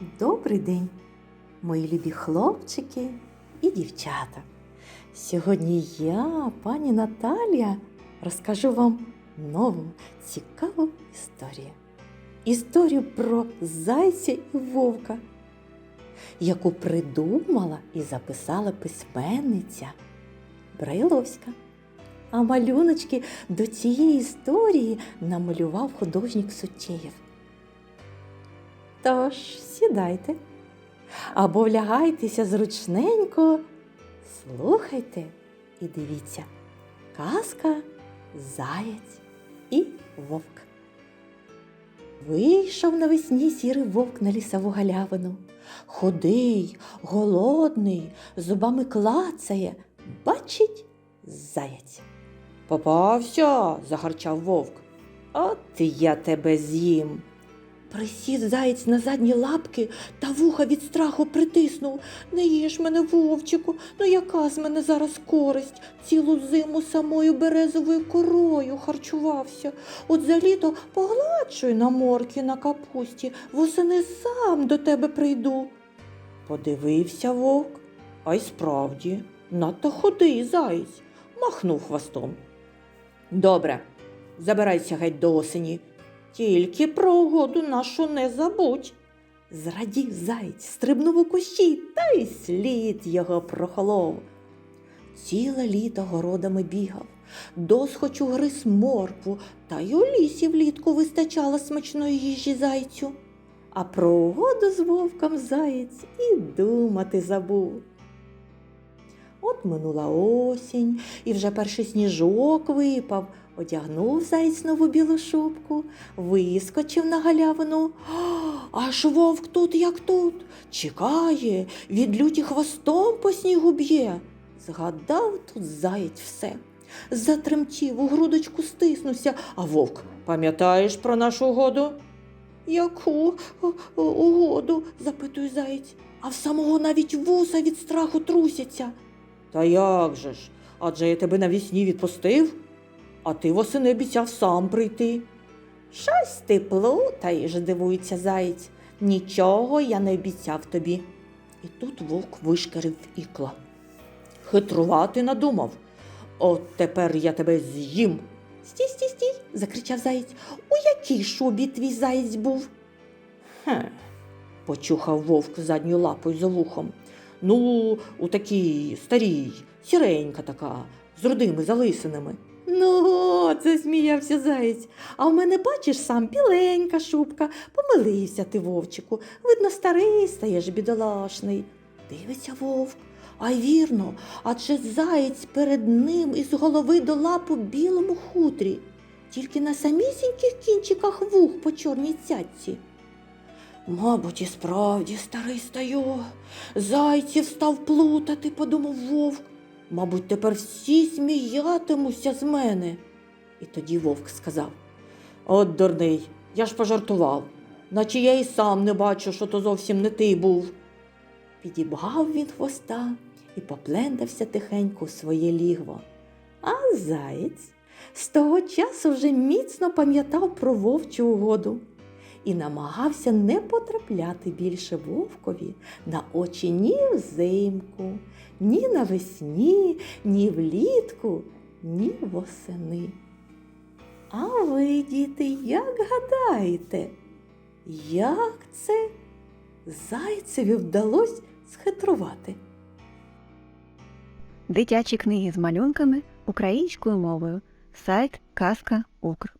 Добрий день, мої любі хлопчики і дівчата. Сьогодні я, пані Наталія, розкажу вам нову цікаву історію. Історію про зайця і вовка, яку придумала і записала письменниця Брайловська. А малюночки до цієї історії намалював художник Сутєєв. Тож сідайте або влягайтеся зручненько, слухайте і дивіться казка, заєць і вовк. Вийшов навесні сірий вовк на лісову галявину. Худий, голодний, зубами клацає, бачить заяць. Попався, загарчав вовк. От я тебе з'їм. Присів заєць на задні лапки та вуха від страху притиснув. Не їж мене, вовчику, ну яка з мене зараз користь? Цілу зиму самою березовою корою харчувався. От за літо погладшую на морки на капусті, восени сам до тебе прийду. Подивився вовк, а й справді, надто худий заєць, махнув хвостом. Добре, забирайся геть до осені. Тільки про угоду нашу не забудь. Зрадів заєць, стрибнув у кущі, та й слід його прохолов. Ціле літо городами бігав, досхочу гриз моркву, та й у лісі влітку вистачало смачної їжі зайцю. А про угоду з вовком заєць і думати забув. От минула осінь, і вже перший сніжок випав, одягнув заєць нову білу шубку, вискочив на галявину. Аж вовк тут, як тут, чекає, від люті хвостом по снігу б'є. Згадав тут заєць все. Затремтів, у грудочку стиснувся, а вовк, пам'ятаєш про нашу угоду? Яку о, о, угоду? запитує заєць, а в самого навіть вуса від страху трусяться. Та як же ж? Адже я тебе навісні відпустив, а ти восени обіцяв сам прийти. Щось ти плутаєш, дивується заєць. Нічого я не обіцяв тобі. І тут вовк вишкарив ікла. Хитрувати надумав. От тепер я тебе з'їм. Стій, стій, стій, закричав заєць. У якій шубі твій заєць був? Хе, почухав вовк задньою лапою за вухом. Ну, у такій старій, сіренька така, з рудими залисинами. Ну, це сміявся заєць. А в мене, бачиш, сам біленька шубка. Помилився ти, вовчику. Видно, старий стаєш бідолашний. Дивиться вовк. А вірно, адже заєць перед ним із голови до лап у білому хутрі, тільки на самісіньких кінчиках вух по чорній цятці. Мабуть, і справді старий стаю. Зайців став плутати, подумав вовк. Мабуть, тепер всі сміятимуться з мене. І тоді вовк сказав: От дурний, я ж пожартував, наче я і сам не бачу, що то зовсім не ти був. Підібгав він хвоста і поплендався тихенько у своє лігво. А заєць з того часу вже міцно пам'ятав про вовчу угоду і намагався не потрапляти більше вовкові на очі ні взимку, ні навесні, ні влітку, ні восени. А ви, діти, як гадаєте, як це зайцеві вдалося схитрувати? Дитячі книги з малюнками українською мовою. Сайт Казка Укр.